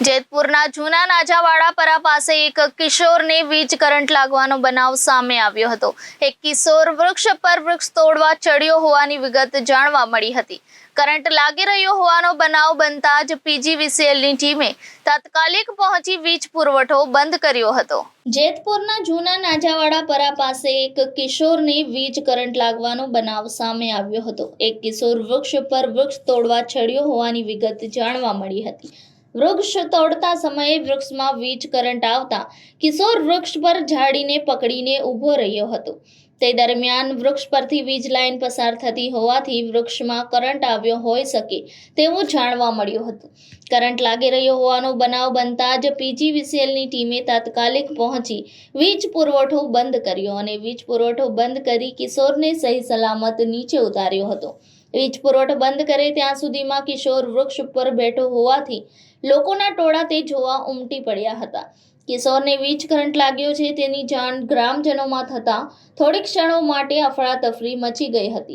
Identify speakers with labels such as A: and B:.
A: જેતપુરના જૂના નાજાવાડા પરા પાસે એક કિશોરને વીજ કરંટ લાગવાનો બનાવ સામે આવ્યો હતો. એક કિશોર વૃક્ષ પર વૃક્ષ તોડવા ચડ્યો હોવાની વિગત જાણવા મળી હતી. કરંટ લાગી રહ્યો હોવાનો બનાવ બનતા જ પીજીવીસીએલની ટીમે તાત્કાલિક પહોંચી વીજ પુરવઠો બંધ કર્યો હતો. જેતપુરના જૂના નાજાવાડા પરા પાસે એક કિશોરને વીજ કરંટ લાગવાનો બનાવ સામે આવ્યો હતો. એક કિશોર વૃક્ષ પર વૃક્ષ તોડવા ચડ્યો હોવાની વિગત જાણવા મળી હતી. વૃક્ષ તોડતા સમયે વૃક્ષમાં વીજ કરંટ આવતા કિશોર વૃક્ષ પર ઝાડીને પકડીને ઊભો રહ્યો હતો. તે દરમિયાન વૃક્ષ પરથી વીજ લાઇન પસાર થતી હોવાથી વૃક્ષમાં કરંટ આવ્યો હોઈ શકે તેવું જાણવા મળ્યું હતું. કરંટ લાગી રહ્યો હોવાનો બનાવ બનતા જ પીજીવીસીએલની ટીમે તાત્કાલિક પહોંચી વીજ પુરવઠો બંધ કર્યો અને વીજ પુરવઠો બંધ કરી કિશોરને સહી સલામત નીચે ઉતાર્યો હતો. વીજ પુરવઠો બંધ કરે ત્યાં સુધીમાં કિશોર વૃક્ષ ઉપર બેઠો હોવાથી લોકોના ટોળા તે જોવા ઉમટી પડ્યા હતા. કિશોરને વીજ કરંટ લાગ્યો છે તેની જાણ ગ્રામજનોમાં થતાં થોડીક ક્ષણો માટે અફડાતફરી મચી ગઈ હતી.